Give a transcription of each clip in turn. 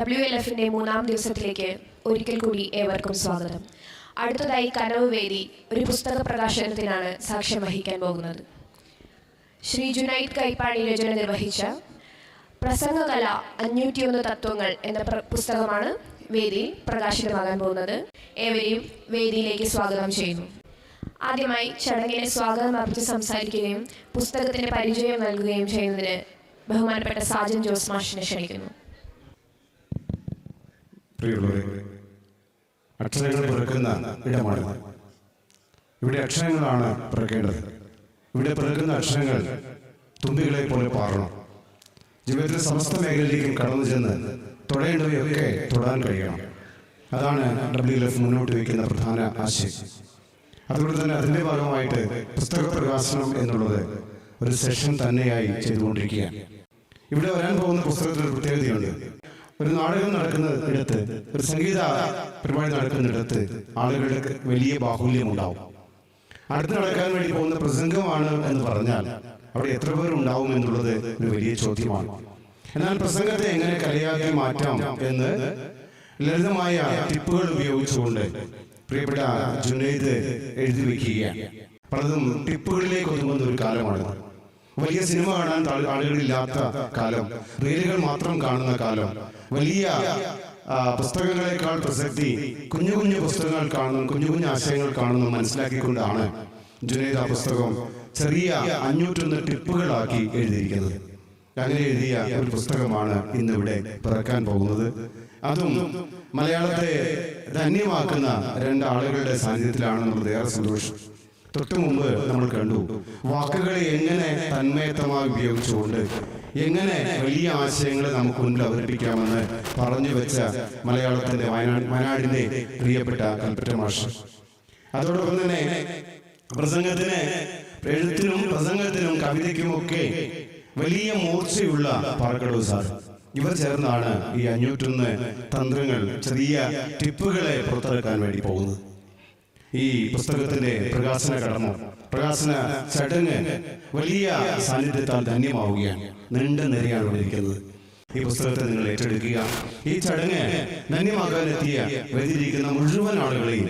W L എഫിന്റെ മൂന്നാം ദിവസത്തിലേക്ക് ഒരിക്കൽ കൂടി ഏവർക്കും സ്വാഗതം. അടുത്തതായി കനവ് വേദി ഒരു പുസ്തക പ്രകാശനത്തിനാണ് സാക്ഷ്യം വഹിക്കാൻ പോകുന്നത്. ശ്രീ ജുനൈദ് കൈപ്പാണി രചന നിർവഹിച്ച പ്രസംഗകല അഞ്ഞൂറ്റിയൊന്ന് തത്വങ്ങൾ എന്ന പുസ്തകമാണ് വേദിയിൽ പ്രകാശിതമാകാൻ പോകുന്നത്. ഏവരെയും വേദിയിലേക്ക് സ്വാഗതം ചെയ്യുന്നു. ആദ്യമായി ചടങ്ങിനെ സ്വാഗതം അർപ്പിച്ച് സംസാരിക്കുകയും പുസ്തകത്തിന്റെ പരിചയം നൽകുകയും ചെയ്യുന്നതിന് ബഹുമാനപ്പെട്ട സാജൻ ജോസ് മാഷിനെ ക്ഷണിക്കുന്നു. പ്രിയമുള്ളവരെ അക്ഷരങ്ങൾ പിറക്കുന്ന ഇടമാണ്. ഇവിടെ അക്ഷരങ്ങളാണ് പിറക്കേണ്ടത്. ഇവിടെ പിറക്കുന്ന അക്ഷരങ്ങൾ തുമ്പികളെ പോലെ പാറണം. ജീവിതത്തിലെ സമസ്ത മേഖലയിലേക്കും കടന്നു ചെന്ന് തൊടേണ്ടവയൊക്കെ തൊടാൻ കഴിയണം. അതാണ് ഡബ്ല്യു എഫ് മുന്നോട്ട് വയ്ക്കുന്ന പ്രധാന ആശയം. അതുകൊണ്ട് തന്നെ അതിന്റെ ഭാഗമായിട്ട് പുസ്തക പ്രകാശനം എന്നുള്ളത് ഒരു സെഷൻ തന്നെയായി ചെയ്തുകൊണ്ടിരിക്കുകയാണ്. ഇവിടെ വരാൻ പോകുന്ന പുസ്തകത്തിൽ പ്രത്യേകതയുണ്ട്. ഒരു നാടകം നടക്കുന്ന ഇടത്ത് ഒരു സംഗീത പരിപാടി നടക്കുന്നിടത്ത് ആളുകളുടെ വലിയ ബാഹുല്യം ഉണ്ടാവും അടുത്ത് നടക്കാൻ വേണ്ടി പോകുന്ന പ്രസംഗമാണ് എന്ന് പറഞ്ഞാൽ അവിടെ എത്ര പേർ ഉണ്ടാവും എന്നുള്ളത് ഒരു വലിയ ചോദ്യമാണ്. എന്നാൽ പ്രസംഗത്തെ എങ്ങനെ കലയാക്കി മാറ്റാം എന്ന് ലളിതമായ ടിപ്പുകൾ ഉപയോഗിച്ചുകൊണ്ട് പ്രിയപ്പെട്ട ജുനൈദ് എഴുതി വയ്ക്കുകയാണ്. പലതും ടിപ്പുകളിലേക്ക് ഒതുങ്ങുന്ന ഒരു കാലമാണ് വലിയ സിനിമ കാണാൻ ആളുകളില്ലാത്ത കാലം. റീലുകൾ മാത്രം കാണുന്ന കാലം. വലിയ പുസ്തകങ്ങളെക്കാൾ പ്രസക്തി കുഞ്ഞു കുഞ്ഞു പുസ്തകങ്ങൾ കാണുന്നു കുഞ്ഞു കുഞ്ഞു ആശയങ്ങൾ കാണുന്നു മനസ്സിലാക്കിക്കൊണ്ടാണ് ജുനൈദ് ആ പുസ്തകം ചെറിയ അഞ്ഞൂറ്റൊന്ന് ടിപ്പുകളാക്കി എഴുതിയിരിക്കുന്നത്. അങ്ങനെ എഴുതിയ ഒരു പുസ്തകമാണ് ഇന്നിവിടെ പിറക്കാൻ പോകുന്നത്. അതും മലയാളത്തെ ധന്യമാക്കുന്ന രണ്ടാളുകളുടെ സാന്നിധ്യത്തിലാണെന്നുള്ളത് ഏറെ സന്തോഷം തൊട്ടു മുമ്പ് നമ്മൾ കണ്ടു. വാക്കുകളെ എങ്ങനെ തന്മയത്തമായി ഉപയോഗിച്ചുകൊണ്ട് എങ്ങനെ വലിയ ആശയങ്ങൾ നമുക്ക് മുന്നിൽ അവതരിപ്പിക്കാമെന്ന് പറഞ്ഞു വെച്ച മലയാളത്തിന്റെ വയനാട് വയനാടിന്റെ പ്രിയപ്പെട്ട കൽപ്പറ്റ മാഷ്. അതോടൊപ്പം തന്നെ പ്രസംഗത്തിന് എഴുത്തിനും പ്രസംഗത്തിനും കവിതയ്ക്കുമൊക്കെ വലിയ മൂർച്ചയുള്ള പാറക്കടവ് സാർ. ഇവർ ചേർന്നാണ് ഈ അഞ്ഞൂറ്റൊന്ന് തന്ത്രങ്ങൾ ചെറിയ ടിപ്പുകളെ പുറത്തിറക്കാൻ വേണ്ടി പോകുന്നത്. ഈ പുസ്തകത്തിന്റെ പ്രകാശന കടന്നു പ്രകാശന ചടങ്ങ് വലിയ സാന്നിധ്യത്താൽ ധന്യമാവുകയാണ്. നീണ്ട നിരയാണ് ഇവിടെ ഇരിക്കുന്നത്. ഈ പുസ്തകത്തെ നിങ്ങൾ ഏറ്റെടുക്കുക. ഈ ചടങ്ങ് ധന്യമാകാനെത്തിയ വരിയിരിക്കുന്ന മുഴുവൻ ആളുകളെയും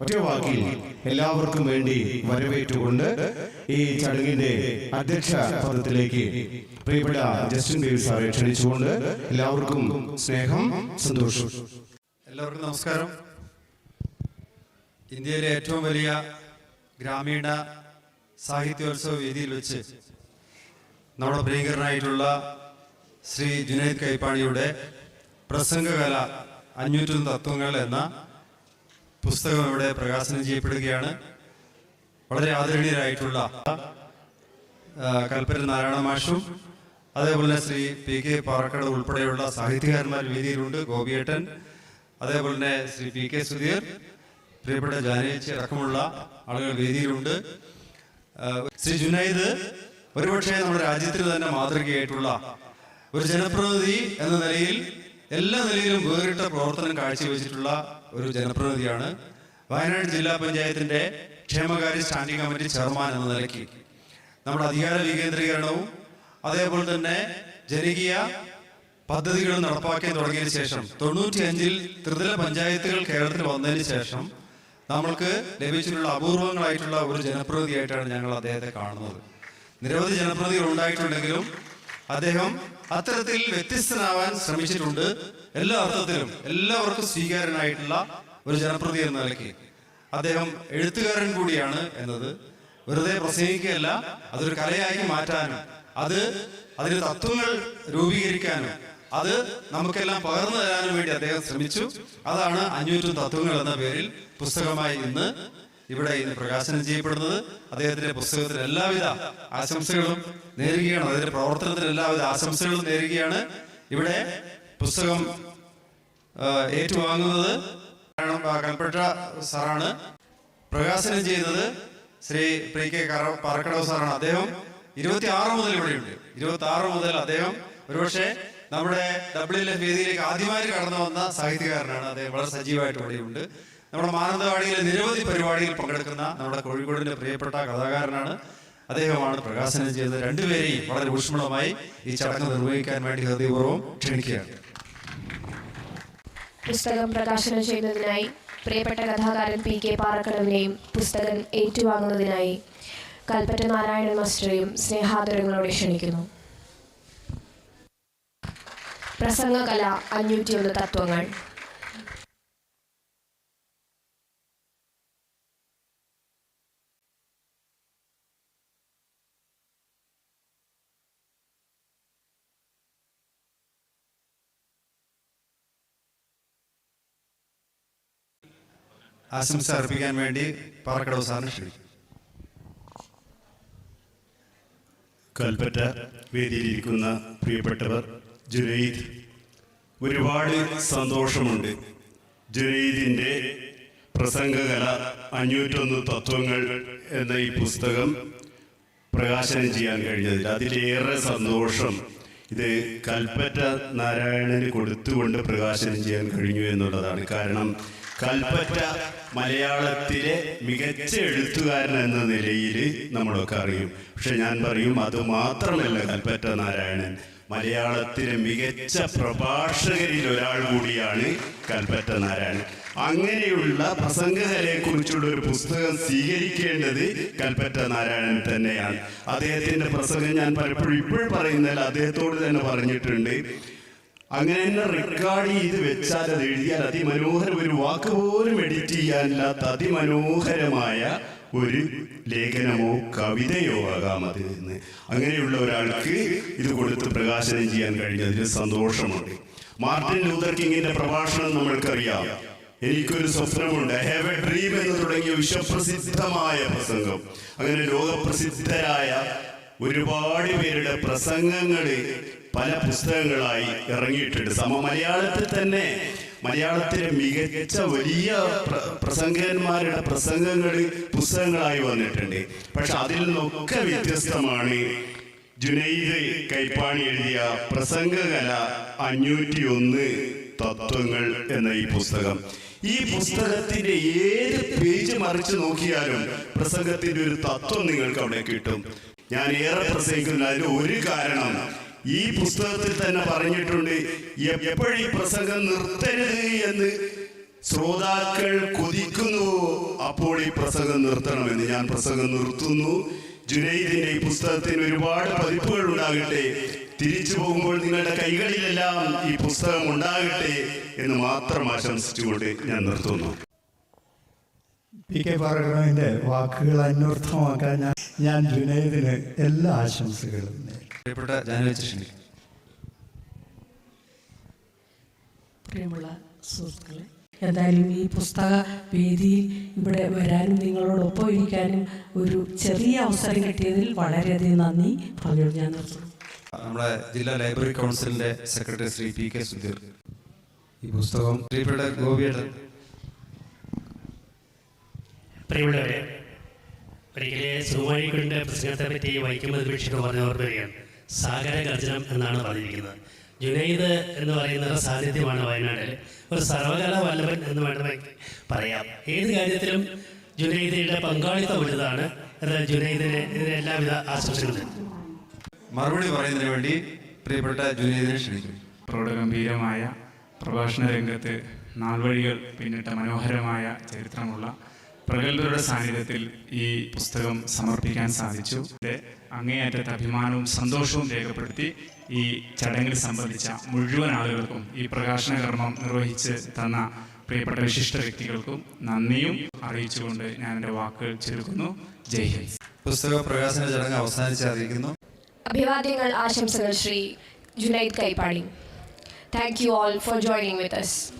ഒറ്റ വാക്കിൽ എല്ലാവർക്കും വേണ്ടി വരവേറ്റുകൊണ്ട് ഈ ചടങ്ങിന്റെ അധ്യക്ഷ പദത്തിലേക്ക് പ്രിയപ്പെട്ട ജസ്റ്റിൻ ബേബി സാറെ ക്ഷണിച്ചുകൊണ്ട് എല്ലാവർക്കും സ്നേഹം സന്തോഷം. എല്ലാവർക്കും നമസ്കാരം. ഇന്ത്യയിലെ ഏറ്റവും വലിയ ഗ്രാമീണ സാഹിത്യോത്സവ വേദിയിൽ വെച്ച് നമ്മുടെ പ്രിയങ്കരനായിട്ടുള്ള ശ്രീ ജുനൈദ് കൈപ്പാണിയുടെ പ്രസംഗകല അഞ്ഞൂറ്റൊന്ന് തത്വങ്ങൾ എന്ന പുസ്തകം ഇവിടെ പ്രകാശനം ചെയ്യപ്പെടുകയാണ്. വളരെ ആദരണീയരായിട്ടുള്ള കൽപ്പര നാരായണ മാഷും അതേപോലെ ശ്രീ പി കെ പാറക്കട ഉൾപ്പെടെയുള്ള സാഹിത്യകാരന്മാർ വേദിയിലുണ്ട്. ഗോപിയേട്ടൻ അതേപോലെ തന്നെ ശ്രീ പി കെ സുധീർ പ്രിയപ്പെട്ട ജാനേച്ചി അടക്കമുള്ള ആളുകൾ വേദിയിലുണ്ട്. ശ്രീ ജുനൈദ് ഒരുപക്ഷെ നമ്മുടെ രാജ്യത്തിന് തന്നെ മാതൃകയായിട്ടുള്ള ഒരു ജനപ്രതിനിധി എന്ന നിലയിൽ എല്ലാ നിലയിലും വേറിട്ട പ്രവർത്തനം കാഴ്ചവെച്ചിട്ടുള്ള ഒരു ജനപ്രതിനിധിയാണ്. വയനാട് ജില്ലാ പഞ്ചായത്തിന്റെ ക്ഷേമകാര്യ സ്റ്റാൻഡിംഗ് കമ്മിറ്റി ചെയർമാൻ എന്ന നിലയ്ക്ക്. നമ്മുടെ അധികാര വികേന്ദ്രീകരണവും അതേപോലെ തന്നെ ജനകീയ പദ്ധതികൾ നടപ്പാക്കാൻ തുടങ്ങിയതിനു ശേഷം തൊണ്ണൂറ്റിയഞ്ചിൽ ത്രിതല പഞ്ചായത്തുകൾ കേരളത്തിൽ വന്നതിന് ശേഷം നമ്മൾക്ക് ലഭിച്ചിട്ടുള്ള അപൂർവങ്ങളായിട്ടുള്ള ഒരു ജനപ്രതിയായിട്ടാണ് ഞങ്ങൾ അദ്ദേഹത്തെ കാണുന്നത്. നിരവധി ജനപ്രതിനിധികൾ ഉണ്ടായിട്ടുണ്ടെങ്കിലും അദ്ദേഹം അത്തരത്തിൽ വ്യത്യസ്തനാവാൻ ശ്രമിച്ചിട്ടുണ്ട്. എല്ലാ അർത്ഥത്തിലും എല്ലാവർക്കും സ്വീകാരനായിട്ടുള്ള ഒരു ജനപ്രതി എന്ന നിലയ്ക്ക്. അദ്ദേഹം എഴുത്തുകാരൻ കൂടിയാണ് എന്നത്. വെറുതെ പ്രസംഗിക്കുകയല്ല അതൊരു കലയായി മാറ്റാനും അത് അതിന് തത്വങ്ങൾ രൂപീകരിക്കാനും അത് നമുക്കെല്ലാം പകർന്നു തരാനും വേണ്ടി അദ്ദേഹം ശ്രമിച്ചു. അതാണ് അഞ്ഞൂറ്റും തത്വങ്ങൾ എന്ന പേരിൽ പുസ്തകമായി ഇന്ന് ഇവിടെ ഇന്ന് പ്രകാശനം ചെയ്യപ്പെടുന്നത്. അദ്ദേഹത്തിന്റെ പുസ്തകത്തിന് എല്ലാവിധ ആശംസകളും നേരുകയാണ്. അതിന്റെ പ്രവർത്തനത്തിന് എല്ലാവിധ ആശംസകളും നേരുകയാണ്. ഇവിടെ പുസ്തകം ഏറ്റുവാങ്ങുന്നത് കൽപ്പറ്റ സാറാണ്. പ്രകാശനം ചെയ്യുന്നത് ശ്രീ പ്രി കെ പാറക്കടവ് സാറാണ്. അദ്ദേഹം ഇരുപത്തി ആറ് മുതൽ ഇവിടെയുണ്ട്. ഇരുപത്തി ആറ് മുതൽ അദ്ദേഹം ഒരുപക്ഷെ നമ്മുടെ ഡബ്ല്യു എൽ എഫ് വേദിയിലേക്ക് ആദ്യമായി കടന്നു വന്ന സാഹിത്യകാരനാണ് അദ്ദേഹം. വളരെ സജീവമായിട്ട് ഇവിടെയുണ്ട് നമ്മുടെ മാനന്തവാടിയിലെ നിരവധി പരിപാടിയിൽ പങ്കെടുക്കുന്ന നമ്മുടെ കോഴിക്കോടിന്റെ പ്രിയപ്പെട്ട കഥാകാരനാണ് അദ്ദേഹമാണ്. പ്രകാശനം ചെയ്തത് രണ്ടുപേരെയും വളരെ ഊഷ്മളമായി ഈ ചടങ്ങ് നിർവഹിക്കാൻ വേണ്ടി ഹൃദയപൂർവം ക്ഷണിക്കുകയാണ്. പുസ്തകം പ്രകാശനം ചെയ്യുന്നതിനായി പ്രിയപ്പെട്ട കഥാകാരൻ പി കെ പാറക്കടവിനെയും പുസ്തകം ഏറ്റുവാങ്ങുന്നതിനായി കൽപ്പറ്റ നാരായണ മാസ്റ്ററെയും സ്നേഹാദരങ്ങളോടെ ക്ഷണിക്കുന്നു. പ്രസംഗകല അഞ്ഞൂറ്റിയൊന്ന് തത്വങ്ങൾ. ആശംസ അർപ്പിക്കാൻ വേണ്ടി പാറക്കടവ് സാറിന് ക്ഷണിക്കും കൽപ്പറ്റ വേദിയിലിരിക്കുന്ന പ്രിയപ്പെട്ടവർ ജുനൈദ്. ഒരുപാട് സന്തോഷമുണ്ട്. ജുനൈദിന്റെ പ്രസംഗകല അഞ്ഞൂറ്റൊന്ന് തത്വങ്ങൾ എന്ന ഈ പുസ്തകം പ്രകാശനം ചെയ്യാൻ കഴിഞ്ഞതിൽ അതിലേറെ സന്തോഷം ഇത് കൽപ്പറ്റ നാരായണന് കൊടുത്തുകൊണ്ട് പ്രകാശനം ചെയ്യാൻ കഴിഞ്ഞു എന്നുള്ളതാണ്. കാരണം കൽപ്പറ്റ മലയാളത്തിലെ മികച്ച എഴുത്തുകാരൻ എന്ന നിലയിൽ നമ്മളൊക്കെ അറിയും. പക്ഷെ ഞാൻ പറയും അത് മാത്രമല്ല കൽപ്പറ്റ നാരായണൻ. മലയാളത്തിലെ മികച്ച പ്രഭാഷകരിൽ ഒരാൾ കൂടിയാണ് കൽപ്പറ്റ നാരായണൻ. അങ്ങനെയുള്ള പ്രസംഗകരെ കുറിച്ചുള്ള ഒരു പുസ്തകം സ്വീകരിക്കേണ്ടത് കൽപ്പറ്റ നാരായണൻ തന്നെയാണ്. അദ്ദേഹത്തിന്റെ പ്രസംഗം ഞാൻ പലപ്പോഴും ഇപ്പോഴും പറയുന്നതിൽ അദ്ദേഹത്തോട് തന്നെ പറഞ്ഞിട്ടുണ്ട്. അങ്ങനെ തന്നെ റെക്കോർഡ് ചെയ്ത് വെച്ചാൽ അത് എഴുതിയാൽ അതിമനോഹരം ഒരു വാക്ക് പോലും എഡിറ്റ് ചെയ്യാനില്ലാത്ത അതിമനോഹരമായ ഒരു ലേഖനമോ കവിതയോ ആകാം അതിൽ നിന്ന്. അങ്ങനെയുള്ള ഒരാൾക്ക് ഇത് കൊടുത്ത് പ്രകാശനം ചെയ്യാൻ കഴിഞ്ഞതിൽ സന്തോഷമുണ്ട്. മാർട്ടിൻ ലൂതർ കിങ്ങിന്റെ പ്രഭാഷണം നമ്മൾക്കറിയാം. എനിക്കൊരു സ്വപ്നമുണ്ട്. ഹാവ് എ ഡ്രീം എന്ന് തുടങ്ങിയ വിശ്വപ്രസിദ്ധമായ പ്രസംഗം. അങ്ങനെ ലോകപ്രസിദ്ധരായ ഒരുപാട് പേരുടെ പ്രസംഗങ്ങൾ പല പുസ്തകങ്ങളായി ഇറങ്ങിയിട്ടുണ്ട്. സമ മലയാളത്തിൽ തന്നെ മലയാളത്തിലെ മികച്ച വലിയ പ്രസംഗന്മാരുടെ പ്രസംഗങ്ങൾ പുസ്തകങ്ങളായി വന്നിട്ടുണ്ട്. പക്ഷെ അതിൽ നിന്നൊക്കെ വ്യത്യസ്തമാണ് ജുനൈദ് കൈപ്പാണി എഴുതിയ പ്രസംഗകല അഞ്ഞൂറ്റി ഒന്ന് തത്വങ്ങൾ എന്ന ഈ പുസ്തകം. ഈ പുസ്തകത്തിന്റെ ഏത് പേജ് മറിച്ച് നോക്കിയാലും പ്രസംഗത്തിന്റെ ഒരു തത്വം നിങ്ങൾക്ക് അവിടെ കിട്ടും. ഞാൻ ഏറെ പ്രസംഗിക്കുന്ന അതിന് ഒരു കാരണം ഈ പുസ്തകത്തിൽ തന്നെ പറഞ്ഞിട്ടുണ്ട് എപ്പോഴും പ്രസംഗം നിർത്തരുത് എന്ന് ശ്രോതാക്കൾ കൊതിക്കുന്നുവോ അപ്പോൾ ഈ പ്രസംഗം നിർത്തണമെന്ന്. ഞാൻ പ്രസംഗം നിർത്തുന്നു. ജുനൈദിന്റെ ഈ പുസ്തകത്തിന് ഒരുപാട് പതിപ്പുകൾ ഉണ്ടാകട്ടെ. തിരിച്ചു പോകുമ്പോൾ നിങ്ങളുടെ കൈകളിലെല്ലാം ഈ പുസ്തകം ഉണ്ടാകട്ടെ എന്ന് മാത്രം ആശംസിച്ചുകൊണ്ട് ഞാൻ നിർത്തുന്നു. പി കെ പാറകടവിന്റെ വാക്കുകൾ അന്വർത്ഥമാക്കാൻ ഞാൻ ഞാൻ ജുനൈദിന് എല്ലാ ആശംസകളും പ്രിയപ്പെട്ട ജാനുവച്ച് പ്രിയമുള്ള സുഹൃത്തുക്കളെ എന്തായാലും ഈ പുസ്തക വേദിയിൽ ഇവിടെ വരാനും നിങ്ങളോടൊപ്പം ഇരിക്കാനും ഒരു ചെറിയ അവസരം കിട്ടിയതിൽ വളരെയധികം നന്ദി. പറഞ്ഞു ഞാൻ നിർത്തുന്നു. നമ്മുടെ ജില്ലാ ലൈബ്രറി കൗൺസിലിന്റെ secretary Shri P K Sudheer. ഈ പുസ്തകം പ്രിയപ്പെട്ട ഗോപിയുടെ പ്രിയമുള്ളവരെ ഒരിക്കലെ സുകുമാരിക്കുണ്ട് പ്രസംഗത്തെ പറ്റി വൈക്കം ദീക്ഷിത് പറഞ്ഞ ഓർമ്മയാണ് സാഗര ഗർജനം എന്നാണ് പറഞ്ഞിരിക്കുന്നത്. ജുനൈദ് എന്ന് പറയുന്നത് സാന്നിധ്യമാണ് വയനാട്ടിൽ. ഒരു സർവകലാ വല്ലഭൻ എന്ന് വേണമെങ്കിൽ പറയാം. ഏത് കാര്യത്തിലും ജുനൈദയുടെ പങ്കാളിത്തം വലുതാണ് ജുനൈദിനെ ജുനൈദിന് ഇതിന് എല്ലാവിധ ആശംസകളും. മറുപടി പറയുന്നതിന് വേണ്ടി പ്രിയപ്പെട്ട ജുനൈദിനെ ക്ഷണിക്കും പ്രൗഢഗംഭീരമായ പ്രഭാഷണ രംഗത്ത് നാൾവഴികൾ പിന്നിട്ട മനോഹരമായ ചരിത്രമുള്ള പ്രഗത്ഭരുടെ സാന്നിധ്യത്തിൽ ഈ പുസ്തകം സമർപ്പിക്കാൻ സാധിച്ചു. അങ്ങേയറ്റത്തെ അഭിമാനവും സന്തോഷവും രേഖപ്പെടുത്തി ഈ ചടങ്ങിൽ സംബന്ധിച്ച മുഴുവൻ ആളുകൾക്കും ഈ പ്രകാശന കർമ്മം നിർവഹിച്ച് തന്ന പ്രിയപ്പെട്ട വിശിഷ്ട വ്യക്തികൾക്കും നന്ദിയും അറിയിച്ചുകൊണ്ട് ഞാൻ എന്റെ വാക്കുകൾ ചുരുക്കുന്നു. ജയ് ഹിന്ദ്. പുസ്തക പ്രകാശന ചടങ്ങ് അവസാനിച്ച് അറിയിക്കുന്നു അഭിവാദ്യങ്ങൾ ആശംസകൾ Shri Junaid Kaippali. Thank you all for joining with us.